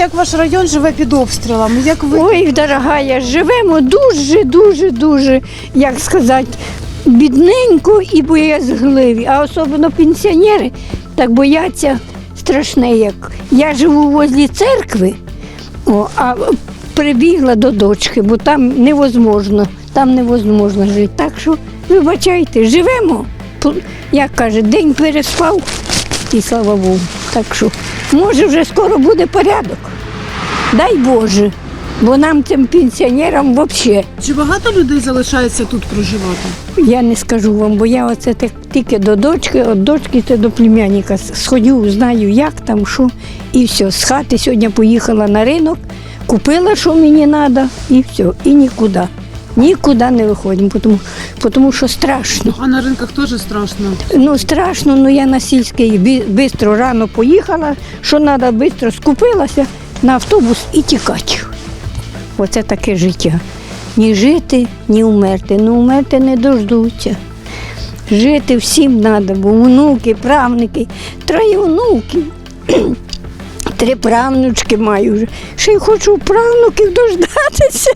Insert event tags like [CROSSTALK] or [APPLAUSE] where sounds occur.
як ваш район живе під обстрілами? Як ви Ой, дорогая, живемо дуже, дуже, дуже, як сказати, бідненько і боязгливі. А особливо пенсіонери так бояться страшне, як я живу возле церкви, о, а прибігла до дочки, бо там невозможно, там невозможно жити. Так що, вибачайте, живемо. Як каже, день переспав і слава Богу. Так що, може, вже скоро буде порядок. Дай Боже, бо нам цим пенсіонерам взагалі, чи багато людей залишається тут проживати? я не скажу вам, бо я оце так тільки до дочки, від дочки це до племянника сходю, знаю, як там, що, і все. З хати сьогодні поїхала на ринок, купила, що мені треба, і все, і нікуди. Нікуди не виходимо, тому, тому що страшно. А на ринках теж страшно. Ну, страшно, ну я на сільський швидко рано поїхала, що треба, швидко скупилася на автобус і тікати. Оце таке життя. Ні жити, ні вмерти. Ну, вмерти не дождуться. Жити всім треба, бо внуки, правнуки, троє внуків. [CLEARS THROAT] Три правнучки маю вже. Ще й хочу правнуків дождатися.